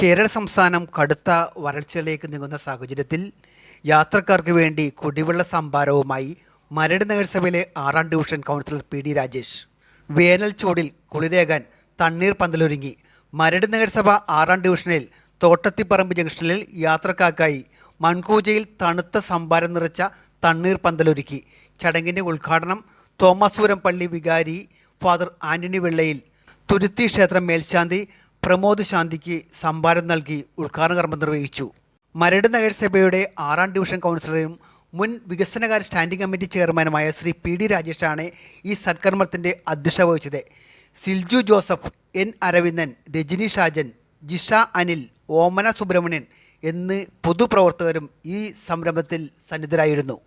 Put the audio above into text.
കേരള സംസ്ഥാനം കടുത്ത വരൾച്ചയിലേക്ക് നീങ്ങുന്ന സാഹചര്യത്തിൽ യാത്രക്കാർക്ക് വേണ്ടി കുടിവെള്ള സംഭാരവുമായി മരട് നഗരസഭയിലെ ആറാം division councillor P D Rajesh. വേനൽ ചൂടിൽ കുളിരേകാൻ തണ്ണീർ പന്തലൊരുങ്ങി. മരട് നഗരസഭ ആറാം ഡിവിഷനിൽ തോട്ടത്തിപ്പറമ്പ് ജംഗ്ഷനിൽ യാത്രക്കാർക്കായി മൺകൂജയിൽ തണുത്ത സംഭാരം നിറച്ച തണ്ണീർ പന്തലൊരുക്കി. ചടങ്ങിന്റെ ഉദ്ഘാടനം തോമസൂരം പള്ളി വികാരി ഫാദർ ആന്റണി വെള്ളയിൽ തുരുത്തി ക്ഷേത്രം മേൽശാന്തി പ്രമോദ് ശാന്തിക്ക് സംഭാരം നൽകി ഉദ്ഘാടന കർമ്മം നിർവഹിച്ചു. മരട് നഗരസഭയുടെ ആറാം ഡിവിഷൻ കൗൺസിലറും മുൻ വികസനകാര്യ സ്റ്റാൻഡിംഗ് കമ്മിറ്റി ചെയർമാനുമായ ശ്രീ പി ഡി രാജേഷാണ് ഈ സത്കർമ്മത്തിന്റെ അധ്യക്ഷത വഹിച്ചത്. സിൽജു ജോസഫ് എൻ അരവിന്ദൻ രജനി ഷാജൻ ജിഷ അനിൽ ഓമന സുബ്രഹ്മണ്യൻ എന്നീ പൊതുപ്രവർത്തകരും ഈ സംരംഭത്തിൽ സന്നിധരായിരുന്നു.